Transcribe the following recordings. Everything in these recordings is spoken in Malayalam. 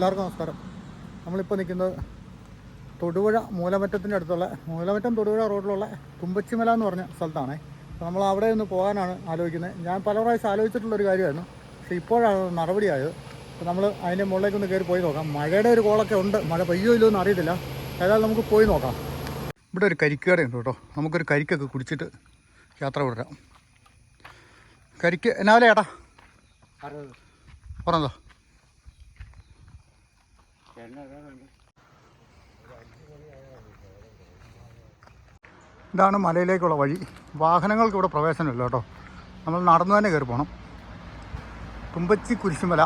എല്ലാവർക്കും നമസ്കാരം. നമ്മളിപ്പോൾ നിൽക്കുന്നത് തൊടുപുഴ മൂലമറ്റത്തിന്റെ അടുത്തുള്ള മൂലമറ്റം തൊടുപുഴ റോഡിലുള്ള തുമ്പച്ചിമല എന്ന് പറഞ്ഞ സ്ഥലത്താണ്. അപ്പോൾ നമ്മൾ അവിടെ നിന്ന് പോകാനാണ് ആലോചിക്കുന്നത്. ഞാൻ പല പ്രാവശ്യം ആലോചിച്ചിട്ടുള്ളൊരു കാര്യമായിരുന്നു. പക്ഷേ ഇപ്പോഴാണ് നടപടിയായത്. അപ്പോൾ നമ്മൾ അതിന്റെ മുകളിലേക്ക് ഒന്ന് കയറി പോയി നോക്കാം. മഴയുടെ ഒരു കോളൊക്കെ ഉണ്ട്. മഴ പെയ്യോ ഇല്ലോ എന്ന് അറിയത്തില്ല. ഏതായാലും നമുക്ക് പോയി നോക്കാം. ഇവിടെ ഒരു കരിക്കടയുണ്ട് കേട്ടോ. നമുക്കൊരു കരിക്കൊക്കെ കുടിച്ചിട്ട് യാത്ര വിടാം കരിക്ക് എന്നാലേ ഏട്ടാ പറഞ്ഞതോ ഇതാണ് മലയിലേക്കുള്ള വഴി. വാഹനങ്ങൾക്ക് ഇവിടെ പ്രവേശനമില്ല കേട്ടോ. നമ്മൾ നടന്നു തന്നെ കയറി പോകണം തുമ്പച്ചി കുരിശുമല.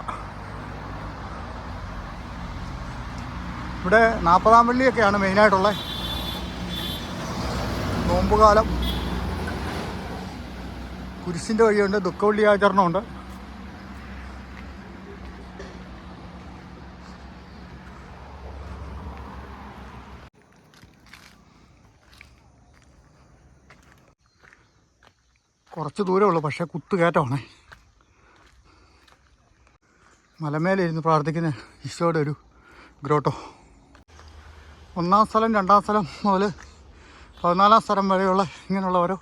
ഇവിടെ നാൽപ്പതാം പള്ളിയൊക്കെയാണ് മെയിനായിട്ടുള്ളത് നോമ്പുകാലം. കുരിശിന്റെ വഴിയുണ്ട് ദുഃഖവെള്ളി കുറച്ച് ദൂരമേ ഉള്ളൂ പക്ഷേ കുത്തുകയറ്റമാണ്. മലമേലെ മലമേലിരുന്ന് പ്രാർത്ഥിക്കുന്ന ഈശോയുടെ ഒരു ഗ്രോട്ടോ. ഒന്നാം സ്ഥലം രണ്ടാം സ്ഥലം മുതൽ പതിനാലാം സ്ഥലം വരെയുള്ള ഇങ്ങനെയുള്ള ഓരോ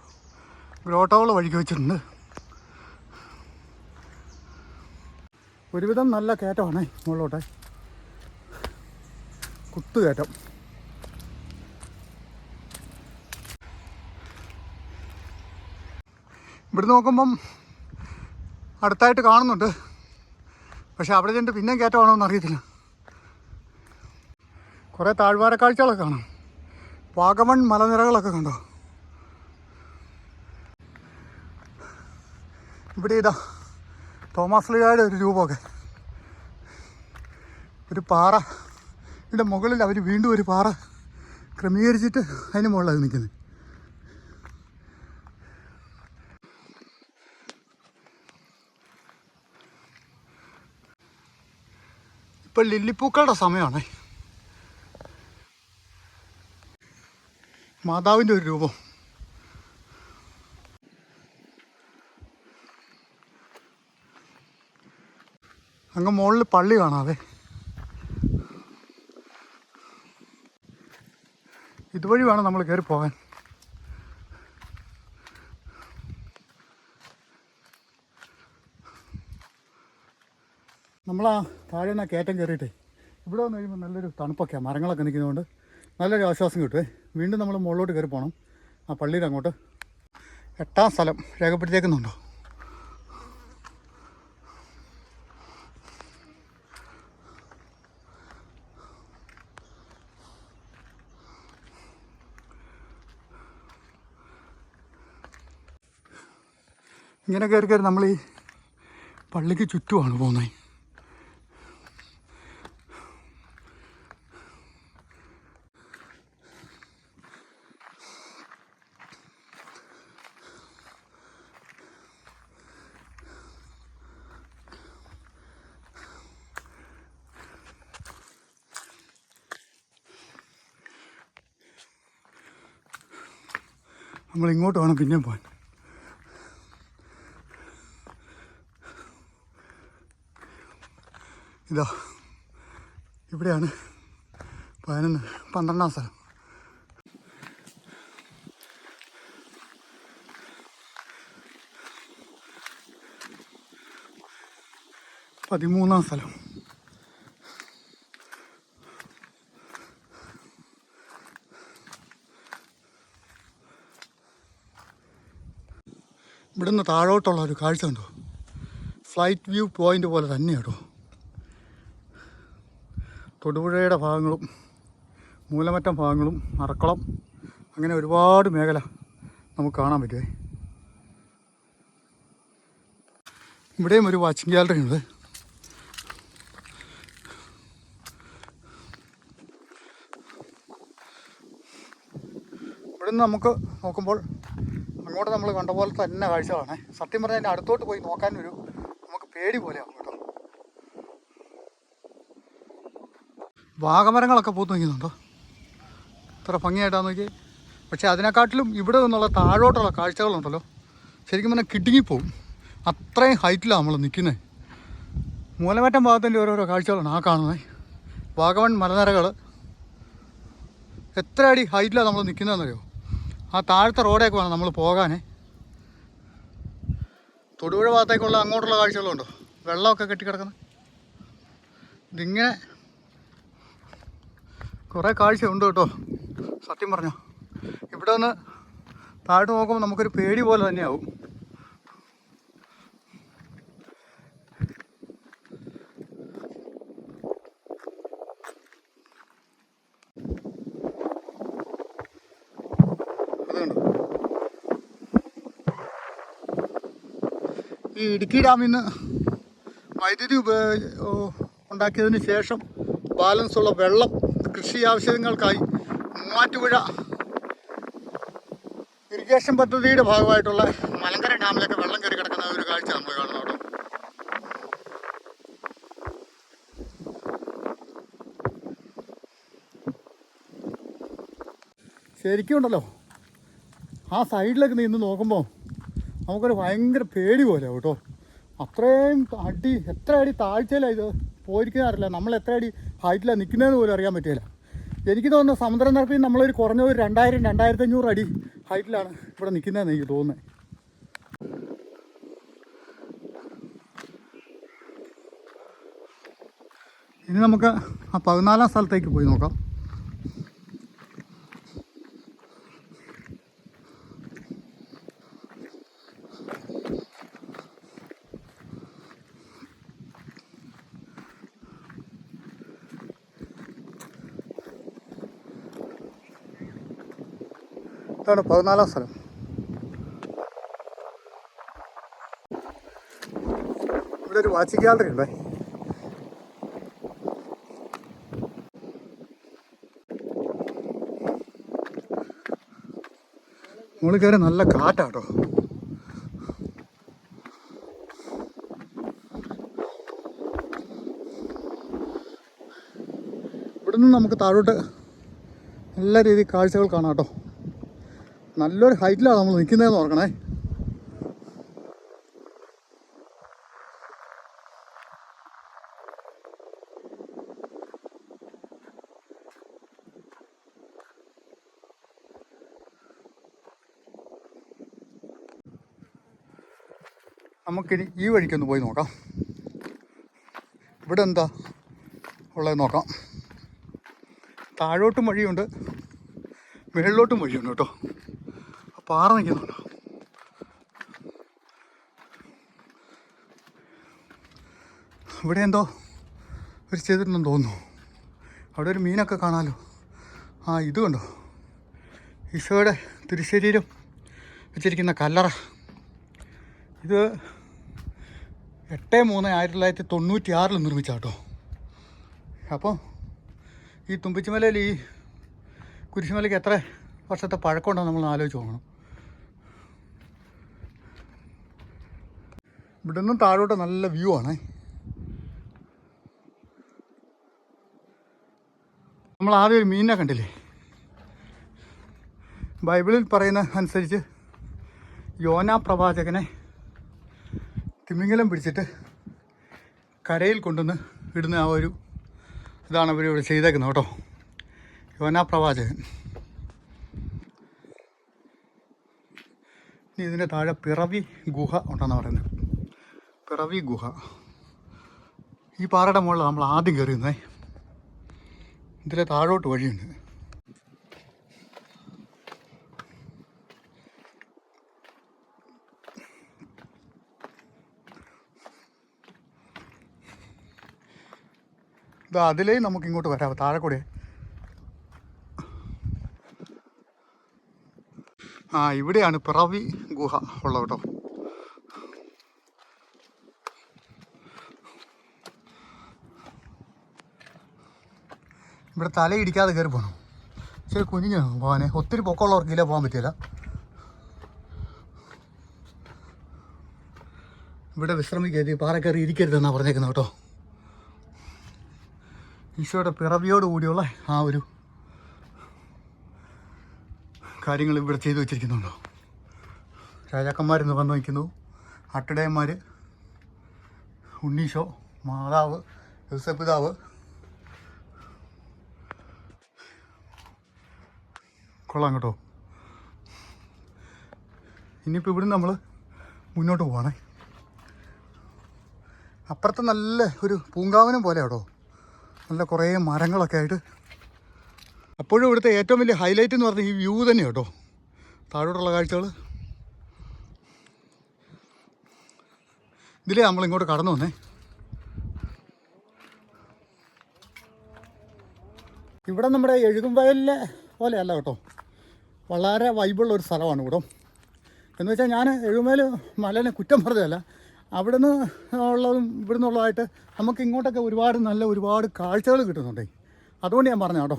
ഗ്രോട്ടോകൾ വഴിക്ക് വെച്ചിട്ടുണ്ട്. ഒരുവിധം നല്ല കയറ്റമാണ് മുകളിലോട്ടെ. കുത്തുകയറ്റം. ഇവിടെ നോക്കുമ്പം അടുത്തായിട്ട് കാണുന്നുണ്ട്. പക്ഷെ അവിടെ ചെന്നിട്ട് പിന്നെ കയറ്റമാണോ എന്ന് അറിയത്തില്ല. കുറേ താഴ്വാര കാഴ്ചകളൊക്കെ കാണാം. വാഗമൺ മലനിരകളൊക്കെ കണ്ടോ? ഇവിടെ ഇതാ തോമസ് ലിയായുടെ ഒരു രൂപമൊക്കെ. ഒരു പാറ. ഇതിന്റെ മുകളിൽ അവർ വീണ്ടും ഒരു പാറ ക്രമീകരിച്ചിട്ട് അതിന് മുകളിലാണ് നിൽക്കുന്നത് ഇപ്പം ലില്ലിപ്പൂക്കളുടെ സമയമാണ്. മാതാവിന്റെ ഒരു രൂപം. അങ്ങ് മുകളിൽ പള്ളി കാണാവേ. ഇതുവഴി വേണം നമ്മൾ കയറി പോകാൻ. നമ്മൾ ആ താഴെ നിന്ന് കയറ്റം കയറിയിട്ടേ. ഇവിടെ വന്ന് കഴിയുമ്പോൾ നല്ലൊരു തണുപ്പൊക്കെയാണ് മരങ്ങളൊക്കെ നിൽക്കുന്നതുകൊണ്ട് നല്ലൊരു ആശ്വാസം കിട്ടുമേ വീണ്ടും നമ്മൾ മുകളിലോട്ട് കയറി പോകണം ആ പള്ളിയുടെ അങ്ങോട്ട്. എട്ടാം സ്ഥലം രേഖപ്പെടുത്തിയേക്കുന്നുണ്ടോ? ഇങ്ങനെ കയറി കയറി നമ്മൾ ഈ പള്ളിക്ക് ചുറ്റുമാണ് പോകുന്നത്. നമ്മൾ ഇങ്ങോട്ട് വേണം പിന്നെയും പോകാൻ ഇതാ ഇവിടെയാണ് പതിനൊന്ന് പന്ത്രണ്ടാം സ്ഥലം. പതിമൂന്നാം സ്ഥലം. ഇവിടുന്ന് താഴോട്ടുള്ള ഒരു കാഴ്ച ഉണ്ടോ ഫ്ലൈറ്റ് വ്യൂ പോയിന്റ് പോലെ തന്നെയാണോ തൊടുപുഴയുടെ ഭാഗങ്ങളും മൂലമറ്റം ഭാഗങ്ങളും അറക്കളം അങ്ങനെ ഒരുപാട് മേഖല നമുക്ക് കാണാൻ പറ്റുമേ ഇവിടെയും ഒരു വാച്ചിങ് ഗാലറി ഉണ്ട്. ഇവിടുന്ന് നമുക്ക് നോക്കുമ്പോൾ അങ്ങോട്ട് നമ്മൾ കണ്ട പോലെ തന്നെ കാഴ്ചകളാണ്. സത്യം പറഞ്ഞാൽ അതിന്റെ അടുത്തോട്ട് പോയി നോക്കാൻ നോക്കാനൊരു നമുക്ക് പേടി പോലെയാണ് കേട്ടോ. വാഗമരങ്ങളൊക്കെ പൂത്ത് നിൽക്കുന്നുണ്ടോ? ഇത്ര ഭംഗിയായിട്ടാന്ന് നോക്കി പക്ഷേ അതിനെക്കാട്ടിലും ഇവിടെ നിന്നുള്ള താഴോട്ടുള്ള കാഴ്ചകളുണ്ടല്ലോ. ശരിക്കും പറഞ്ഞാൽ കിടുങ്ങിപ്പോവും. അത്രയും ഹൈറ്റിലാണ് നമ്മൾ നിൽക്കുന്നത് മൂലമറ്റം ഭാഗത്തിന്റെ ഓരോരോ കാഴ്ചകളാണ് ആ കാണുന്നത് വാഗമൺ മലനിരകൾ എത്ര അടി ഹൈറ്റിലാണ് നമ്മൾ നിൽക്കുന്നതെന്നറിയോ ആ താഴത്തെ റോഡേക്ക് വേണം നമ്മൾ പോകാനേ. തൊടുപുഴ ഭാഗത്തേക്കുള്ള അങ്ങോട്ടുള്ള കാഴ്ചകളുണ്ടോ? വെള്ളമൊക്കെ കെട്ടിക്കിടക്കുന്നത് ഇതിങ്ങനെ കുറേ കാഴ്ചയുണ്ട് കേട്ടോ. സത്യം പറഞ്ഞോ. ഇവിടെ നിന്ന് താഴോട്ട് നോക്കുമ്പോൾ നമുക്കൊരു പേടി പോലെ തന്നെയാവും. ഇടുക്കി ഡാമിൽ നിന്ന് വൈദ്യുതി ഉണ്ടാക്കിയതിന് ശേഷം ബാലൻസ് ഉള്ള വെള്ളം കൃഷി ആവശ്യങ്ങൾക്കായി മൂവാറ്റുപുഴ ഇറിഗേഷൻ പദ്ധതിയുടെ ഭാഗമായിട്ടുള്ള മലങ്കര ഡാമിലൊക്കെ വെള്ളം കയറി കിടക്കുന്ന ഒരു കാഴ്ച നമ്മൾ കാണുന്നു അവിടെ. ശരിക്കും ഉണ്ടല്ലോ. ആ സൈഡിലൊക്കെ നിന്ന് നോക്കുമ്പോൾ നമുക്കൊരു ഭയങ്കര പേടി പോലെ കേട്ടോ. അത്രയും അടി എത്ര അടി താഴ്ചയിലാണ് ഇത് പോയിരിക്കുന്ന അറിയില്ല. നമ്മൾ എത്ര അടി ഹൈറ്റിലാണ് നിൽക്കുന്നതെന്ന് പോലും അറിയാൻ പറ്റില്ല എനിക്ക് തോന്നുന്നു സമുദ്രനിരപ്പിൽ നമ്മളൊരു കുറഞ്ഞ ഒരു രണ്ടായിരം രണ്ടായിരത്തി അഞ്ഞൂറ് അടി ഹൈറ്റിലാണ് ഇവിടെ നിൽക്കുന്നതെന്ന് എനിക്ക് തോന്നുന്നത് ഇനി നമുക്ക് ആ പതിനാലാം സ്ഥലത്തേക്ക് പോയി നോക്കാം. ഇതാണ് പതിനാലാം സ്ഥലം. ഇവിടെ ഒരു വാച്ചിങ് ഗാലറി ഉണ്ടേ. മുകളിൽ കയറി നല്ല കാറ്റാട്ടോ. ഇവിടുന്ന് നമുക്ക് താഴോട്ട് നല്ല രീതിയിൽ കാഴ്ചകൾ കാണാം കേട്ടോ. നല്ലൊരു ഹൈറ്റിലാണ് നമ്മൾ നിൽക്കുന്നതെന്ന് ഓർക്കണേ. നമുക്കിനി ഈ വഴിക്കൊന്ന് പോയി നോക്കാം. ഇവിടെ എന്താ ഉള്ളത് നോക്കാം. താഴോട്ടും വഴിയുണ്ട് മുകളിലോട്ടും വഴിയുണ്ട് കേട്ടോ. പാറ നിൽക്കുന്നുണ്ടോ. ഇവിടെ എന്തോ ഒരു ചെയ്തിട്ടുണ്ടെന്ന് തോന്നുന്നു. അവിടെ ഒരു മീനൊക്കെ കാണാമല്ലോ ആ ഇത് കണ്ടോ? ഈശോയുടെ തിരുശരീരം വെച്ചിരിക്കുന്ന കല്ലറ. ഇത് എട്ട് മൂന്ന് ആയിരത്തി തൊള്ളായിരത്തി തൊണ്ണൂറ്റി ആറിൽ നിർമ്മിച്ച കേട്ടോ. അപ്പോൾ ഈ തുമ്പിച്ചിമലയിൽ ഈ കുരിശുമലയ്ക്ക് എത്ര വർഷത്തെ പഴക്കമുണ്ടോ നമ്മൾ ആലോചിച്ച് നോക്കണം. ഇവിടെ നിന്നും താഴോട്ട് നല്ല വ്യൂ ആണേ. നമ്മൾ ആദ്യം ഒരു മീനിനെ കണ്ടില്ലേ? ബൈബിളിൽ പറയുന്ന അനുസരിച്ച് യോനാ പ്രവാചകനെ തിമിംഗലം പിടിച്ചിട്ട് കരയിൽ കൊണ്ടുവന്ന് ഇടുന്ന ആ ഒരു ഇതാണ് അവരിവിടെ ചെയ്തേക്കുന്നത് കേട്ടോ. യോനാ പ്രവാചകൻ. ഇതിന്റെ താഴെ പിറവി ഗുഹ ഉണ്ടെന്ന് പറയുന്നത്. പിറവി ഗുഹ. ഈ പാറയുടെ മുകളിൽ നമ്മൾ ആദ്യം കയറിയുന്നേ ഇതിലെ താഴോട്ട് വഴിയുണ്ട്. ഇത് അതിലേ നമുക്ക് ഇങ്ങോട്ട് വരാം. താഴെ കൂടെ. ആ ഇവിടെയാണ് പിറവി ഗുഹ ഉള്ളത് കേട്ടോ. ഇവിടെ തലയിടിക്കാതെ കയറി പോകണം ശരി കുഞ്ഞു പോകാനെ ഒത്തിരി പൊക്കമുള്ളവർക്ക് ഇല്ല പോകാൻ പറ്റില്ല. ഇവിടെ വിശ്രമിക്കരുത് പാറ കയറി ഇരിക്കരുതെന്നാണ് പറഞ്ഞേക്കുന്നത് കേട്ടോ. ഈശോയുടെ പിറവിയോട് കൂടിയുള്ള ആ ഒരു കാര്യങ്ങൾ ഇവിടെ ചെയ്തു വെച്ചിരിക്കുന്നുണ്ടോ? രാജാക്കന്മാരിന്ന് വന്നു നിൽക്കുന്നു അട്ടടയന്മാർ ഉണ്ണീശോ മാതാവ് യോസപിതാവ് കൊള്ളാം കേട്ടോ. ഇനിയിപ്പോൾ ഇവിടെ നമ്മൾ മുന്നോട്ട് പോവാണേ. അപ്പുറത്ത് നല്ല ഒരു പൂങ്കാവനം പോലെ കേട്ടോ നല്ല കുറേ മരങ്ങളൊക്കെ ആയിട്ട്. അപ്പോഴും ഇവിടുത്തെ ഏറ്റവും വലിയ ഹൈലൈറ്റ് എന്ന് പറഞ്ഞാൽ ഈ വ്യൂ തന്നെ കേട്ടോ താഴോട്ടുള്ള കാഴ്ചകൾ ഇതിലേ നമ്മൾ ഇങ്ങോട്ട് കടന്നു വന്നേ. ഇവിടെ നമ്മുടെ എഴുകും പോലെയല്ല കേട്ടോ. വളരെ വൈബുള്ള ഒരു സ്ഥലമാണ് ഇവിടെ. എന്ന് വെച്ചാൽ ഞാൻ എഴുമേൽ മലേനെ കുറ്റം പറഞ്ഞതല്ല. അവിടെ നിന്ന് ഉള്ളതും ഇവിടെ നിന്നുള്ളതായിട്ട് നമുക്ക് ഇങ്ങോട്ടൊക്കെ ഒരുപാട് നല്ല ഒരുപാട് കാഴ്ചകൾ കിട്ടുന്നുണ്ട്. അതുകൊണ്ട് ഞാൻ പറഞ്ഞു കേട്ടോ.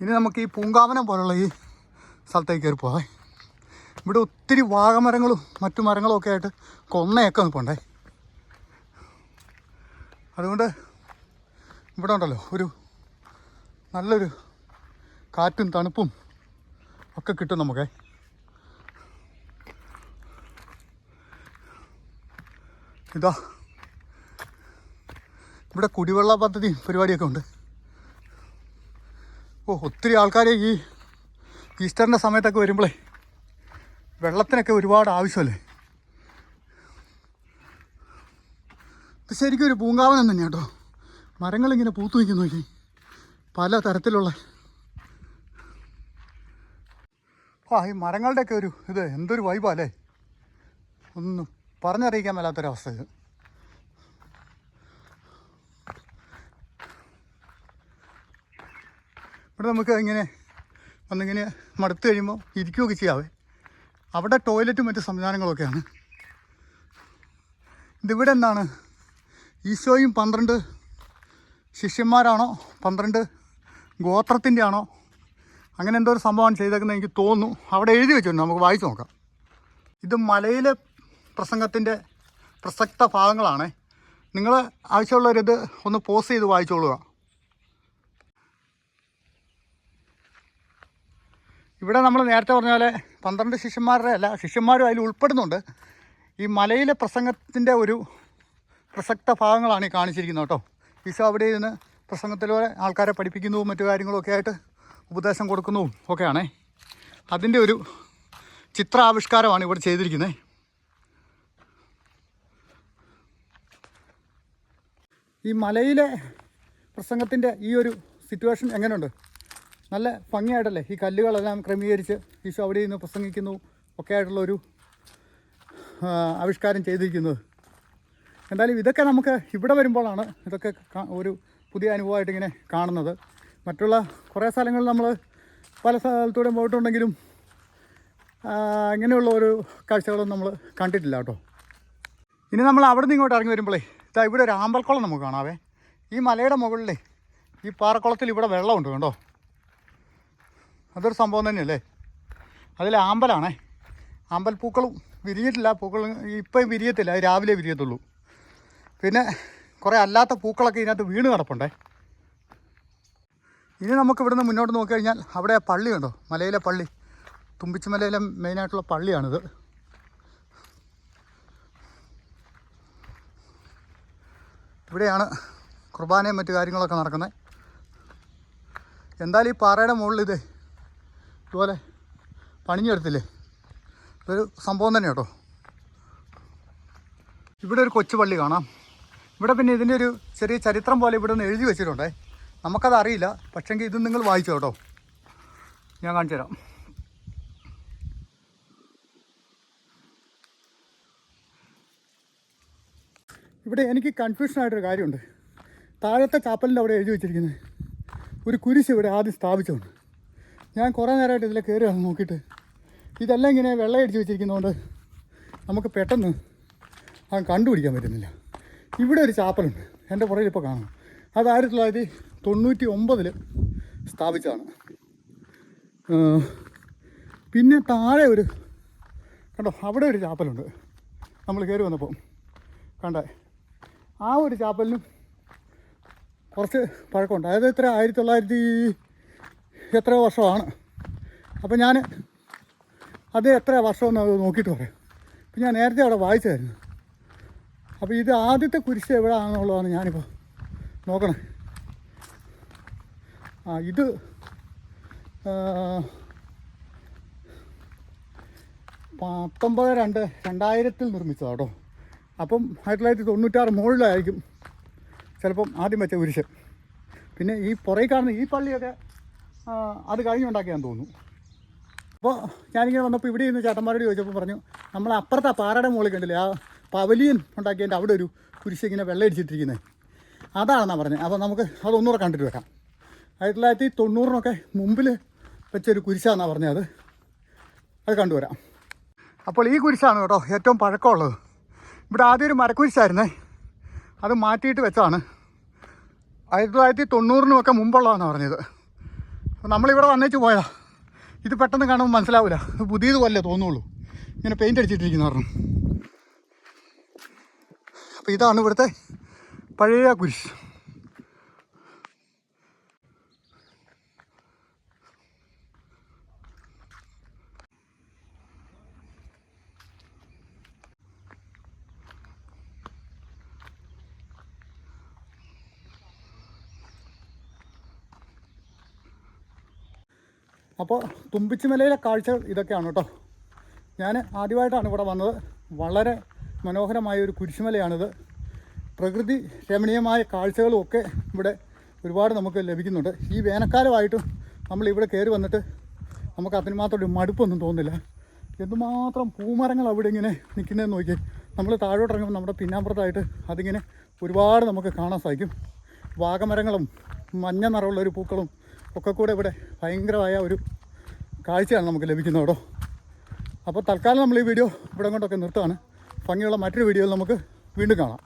ഇനി നമുക്ക് ഈ പൂങ്കാവനം പോലുള്ള ഈ സ്ഥലത്തേക്ക് കയറി പോകാം ഇവിടെ ഒത്തിരി വാഗമരങ്ങളും മറ്റു മരങ്ങളും ഒക്കെ ആയിട്ട് കൊന്നയൊക്കെ നിൽപ്പുണ്ടേ. അതുകൊണ്ട് ഇവിടെ ഉണ്ടല്ലോ ഒരു നല്ലൊരു കാറ്റും തണുപ്പും ഒക്കെ കിട്ടും നമുക്ക്. ഇതാ. ഇവിടെ കുടിവെള്ള പദ്ധതി പരിപാടിയൊക്കെ ഉണ്ട്. ഓ ഒത്തിരി ആൾക്കാർ ഈ ഈസ്റ്ററിന്റെ സമയത്തൊക്കെ വരുമ്പോഴേ വെള്ളത്തിനൊക്കെ ഒരുപാട് ആവശ്യമല്ലേ ഇത് ശരിക്കും ഒരു പൂങ്കാവനം തന്നെയാട്ടോ മരങ്ങളിങ്ങനെ പൂത്തു വയ്ക്കുന്നു നോക്കി. പല തരത്തിലുള്ള ആ ഈ മരങ്ങളുടെയൊക്കെ ഒരു ഇത് എന്തൊരു വൈബാ അല്ലേ? ഒന്നും പറഞ്ഞറിയിക്കാൻ മേലാത്തൊരവസ്ഥ ഇത്. ഇവിടെ നമുക്ക് ഇങ്ങനെ വന്നിങ്ങനെ മടുത്ത് കഴിയുമ്പോൾ ഇരിക്കുകയൊക്കെ ചെയ്യാവേ. അവിടെ ടോയ്ലറ്റും മറ്റു സംവിധാനങ്ങളൊക്കെയാണ്. ഇതിവിടെ എന്താണ്? ഈശോയും പന്ത്രണ്ട് ശിഷ്യന്മാരാണോ? പന്ത്രണ്ട് ഗോത്രത്തിന്റെ ആണോ അങ്ങനെ എന്തോ ഒരു സംഭവമാണ് ചെയ്തേക്കുന്നത് എനിക്ക് തോന്നുന്നു. അവിടെ എഴുതി വെച്ചിട്ടുണ്ട്. നമുക്ക് വായിച്ചു നോക്കാം. ഇത് മലയിലെ പ്രസംഗത്തിന്റെ പ്രസക്ത ഭാഗങ്ങളാണ്. നിങ്ങൾ ആവശ്യമുള്ളവരിത് ഒന്ന് പോസ് ചെയ്ത് വായിച്ചോളുക. ഇവിടെ നമ്മൾ നേരത്തെ പറഞ്ഞ പോലെ പന്ത്രണ്ട് ശിഷ്യന്മാരുടെ അല്ല ശിഷ്യന്മാരും അതിൽ ഉൾപ്പെടുന്നുണ്ട്. ഈ മലയിലെ പ്രസംഗത്തിന്റെ ഒരു പ്രസക്ത ഭാഗങ്ങളാണ് ഈ കാണിച്ചിരിക്കുന്നത് കേട്ടോ. ഈശോ അവിടെ ഇരുന്ന് പ്രസംഗത്തിലൂടെ ആൾക്കാരെ പഠിപ്പിക്കുന്നതും മറ്റു കാര്യങ്ങളൊക്കെ ആയിട്ട് ഉപദേശം കൊടുക്കുന്നതും ഒക്കെയാണേ. അതിന്റെ ഒരു ചിത്രാവിഷ്കാരമാണ് ഇവിടെ ചെയ്തിരിക്കുന്നത്. ഈ മലയിലെ പ്രസംഗത്തിന്റെ ഈ ഒരു സിറ്റുവേഷൻ എങ്ങനെയുണ്ട്? നല്ല ഭംഗിയായിട്ടല്ലേ? ഈ കല്ലുകളെല്ലാം ക്രമീകരിച്ച് ഈശോ അവിടെ നിന്ന് പ്രസംഗിക്കുന്നു ഒക്കെ ആയിട്ടുള്ളൊരു ആവിഷ്കാരം ചെയ്തിരിക്കുന്നത്. എന്തായാലും ഇതൊക്കെ നമുക്ക് ഇവിടെ വരുമ്പോഴാണ് ഇതൊക്കെ ഒരു പുതിയ അനുഭവമായിട്ട് ഇങ്ങനെ കാണുന്നത്. മറ്റുള്ള കുറേ സ്ഥലങ്ങളിൽ നമ്മൾ പല സ്ഥലത്തൂടെ പോയിട്ടുണ്ടെങ്കിലും അങ്ങനെയുള്ള ഒരു കാഴ്ചകളൊന്നും നമ്മൾ കണ്ടിട്ടില്ല കേട്ടോ. ഇനി നമ്മൾ അവിടെ നിന്ന് ഇങ്ങോട്ട് ഇറങ്ങി വരുമ്പോഴേ ഇതാ ഇവിടെ ഒരു ആമ്പൽക്കുളം നമുക്ക് കാണാവേ. ഈ മലയുടെ മുകളിൽ ഈ പാറക്കുളത്തിൽ ഇവിടെ വെള്ളമുണ്ട് കണ്ടോ? അതൊരു സംഭവം തന്നെയല്ലേ? അതിൽ ആമ്പലാണേ. ആമ്പൽപ്പൂക്കളും വിരിഞ്ഞിട്ടില്ല പൂക്കൾ ഇപ്പം വിരിയത്തില്ല രാവിലെ വിരിയത്തുള്ളൂ. പിന്നെ കുറേ അല്ലാത്ത പൂക്കളൊക്കെ ഇതിനകത്ത് വീണ് കിടപ്പുണ്ടേ. ഇനി നമുക്ക് ഇവിടുന്ന് മുന്നോട്ട് നോക്കിക്കഴിഞ്ഞാൽ അവിടെ ആ പള്ളി കണ്ടോ? മലയിലെ പള്ളി. തുമ്പിച്ചുമലയിലെ മെയിനായിട്ടുള്ള പള്ളിയാണിത്. ഇവിടെയാണ് കുർബാനയും മറ്റു കാര്യങ്ങളൊക്കെ നടക്കുന്നത്. എന്തായാലും ഈ പാറയുടെ മുകളിൽ ഇത് ഇതുപോലെ പണിഞ്ഞെടുത്തില്ലേ? ഇതൊരു സംഭവം തന്നെ കേട്ടോ. ഇവിടെ ഒരു കൊച്ചു പള്ളി കാണാം. ഇവിടെ പിന്നെ ഇതിന്റെ ഒരു ചെറിയ ചരിത്രം പോലെ ഇവിടെ നിന്ന് എഴുതി വെച്ചിട്ടുണ്ടേ. നമുക്കത് അറിയില്ല പക്ഷെങ്കിൽ ഇത് നിങ്ങൾ വായിച്ചോ കേട്ടോ. ഞാൻ കാണിച്ചു തരാം. ഇവിടെ എനിക്ക് കൺഫ്യൂഷൻ ആയിട്ടൊരു കാര്യമുണ്ട്. താഴത്തെ ചാപ്പലിന്റെ അവിടെ എഴുതി വെച്ചിരിക്കുന്നത്. ഒരു കുരിശ് ഇവിടെ ആദ്യം സ്ഥാപിച്ചുണ്ട്. ഞാൻ കുറേ നേരമായിട്ട് ഇതിൽ കയറി വന്ന് നോക്കിയിട്ട് ഇതെല്ലാം ഇങ്ങനെ വെള്ളം അടിച്ച് വെച്ചിരിക്കുന്നതുകൊണ്ട് നമുക്ക് പെട്ടെന്ന് അത് കണ്ടുപിടിക്കാൻ പറ്റുന്നില്ല. ഇവിടെ ഒരു ചാപ്പലുണ്ട്. എന്റെ പുറകിൽ ഇപ്പോൾ കാണാം അത് ആയിരത്തി തൊള്ളായിരത്തി തൊണ്ണൂറ്റി ഒമ്പതിൽ സ്ഥാപിച്ചതാണ് പിന്നെ താഴെ ഒരു കണ്ടോ അവിടെ ഒരു ചാപ്പലുണ്ട്. നമ്മൾ കയറി വന്നപ്പോൾ കണ്ടേ ആ ഒരു ചാപ്പലിനും കുറച്ച് പഴക്കമുണ്ട്. അതായത് എത്ര ആയിരത്തി തൊള്ളായിരത്തി എത്ര വർഷമാണ്. അപ്പോൾ ഞാൻ അത് എത്ര വർഷമെന്ന് അത് നോക്കിയിട്ട് പറയാം. അപ്പം ഞാൻ നേരത്തെ അവിടെ വായിച്ചായിരുന്നു. അപ്പോൾ ഇത് ആദ്യത്തെ കുരിശ് എവിടെയാണെന്നുള്ളതാണ് ഞാനിപ്പോൾ നോക്കണേ. ആ ഇത് പത്തൊമ്പത് രണ്ട് രണ്ടായിരത്തിൽ നിർമ്മിച്ചതാണ് കേട്ടോ അപ്പം ആയിരത്തി തൊള്ളായിരത്തി തൊണ്ണൂറ്റാറ് മുകളിലായിരിക്കും ചിലപ്പം ആദ്യം വെച്ച കുരിശ് പിന്നെ ഈ പുറകെ കാണുന്ന ഈ പള്ളിയൊക്കെ അത് കഴിഞ്ഞുണ്ടാക്കിയാൻ തോന്നുന്നു. അപ്പോൾ ഞാനിങ്ങനെ വന്നപ്പോൾ ഇവിടെ ഇരുന്ന് ചേട്ടന്മാരോട് ചോദിച്ചപ്പോൾ പറഞ്ഞു നമ്മൾ അപ്പുറത്തെ പാറയുടെ മുകളിൽ കണ്ടില്ലേ ആ പവലിയൻ ഉണ്ടാക്കിയതിന്റെ അവിടെ ഒരു കുരിശ് ഇങ്ങനെ വെള്ളയടിച്ചിട്ടിരിക്കുന്നത് അതാണെന്നാണ് പറഞ്ഞത് അപ്പോൾ നമുക്ക് അതൊന്നുകൂടെ കണ്ടിട്ട് വരാം ആയിരത്തി തൊള്ളായിരത്തി തൊണ്ണൂറിനൊക്കെ മുമ്പിൽ വെച്ചൊരു കുരിശാന്നാണ് പറഞ്ഞത്. അത് കണ്ടുവരാം. അപ്പോൾ ഈ കുരിശാണ് കേട്ടോ ഏറ്റവും പഴക്കമുള്ളത്. ഇവിടെ ആദ്യം ഒരു മരക്കുരിശായിരുന്നേ. അത് മാറ്റിയിട്ട് വെച്ചതാണ്. ആയിരത്തി തൊള്ളായിരത്തി തൊണ്ണൂറിനുമൊക്കെ മുമ്പുള്ളതാണ് പറഞ്ഞത് നമ്മളിവിടെ വന്നേച്ച് പോയതാ. ഇത് പെട്ടെന്ന് കാണുമ്പോൾ മനസ്സിലാവില്ല ഇത് പുതിയത് പോലെ തോന്നുള്ളൂ. ഇങ്ങനെ പെയിന്റ് അടിച്ചിട്ടിരിക്കുന്ന പറഞ്ഞു. അപ്പോൾ ഇതാണ് ഇവിടുത്തെ പഴയ കുരിശ്. അപ്പോൾ തുമ്പിച്ചിമലയിലെ കാഴ്ചകൾ ഇതൊക്കെയാണ് കേട്ടോ. ഞാൻ ആദ്യമായിട്ടാണ് ഇവിടെ വന്നത്. വളരെ മനോഹരമായ ഒരു കുരിശുമലയാണിത്. പ്രകൃതി രമണീയമായ കാഴ്ചകളും ഒക്കെ ഇവിടെ ഒരുപാട് നമുക്ക് ലഭിക്കുന്നുണ്ട്. ഈ വേനൽക്കാലമായിട്ടും നമ്മൾ ഇവിടെ കയറി വന്നിട്ട് നമുക്ക് അതിന് മാത്രം ഒരു മടുപ്പൊന്നും തോന്നില്ല എന്തുമാത്രം പൂമരങ്ങൾ അവിടെ ഇങ്ങനെ നിൽക്കുന്നതെന്ന് നോക്കി നമ്മൾ താഴോട്ട് ഇറങ്ങുമ്പോൾ നമ്മുടെ പിന്നാമ്പുറത്തായിട്ട് അതിങ്ങനെ ഒരുപാട് നമുക്ക് കാണാൻ സാധിക്കും. വാഗമരങ്ങളും മഞ്ഞ നിറമുള്ളൊരു പൂക്കളും ഒക്കെ കൂടെ ഇവിടെ ഭയങ്കരമായ ഒരു കാഴ്ചയാണ് നമുക്ക് ലഭിക്കുന്നത് കേട്ടോ. അപ്പോൾ തൽക്കാലം നമ്മൾ ഈ വീഡിയോ ഇവിടെ കൊണ്ടൊക്കെ നിർത്തുകയാണ്. ഭംഗിയുള്ള മറ്റൊരു വീഡിയോയിൽ നമുക്ക് വീണ്ടും കാണാം.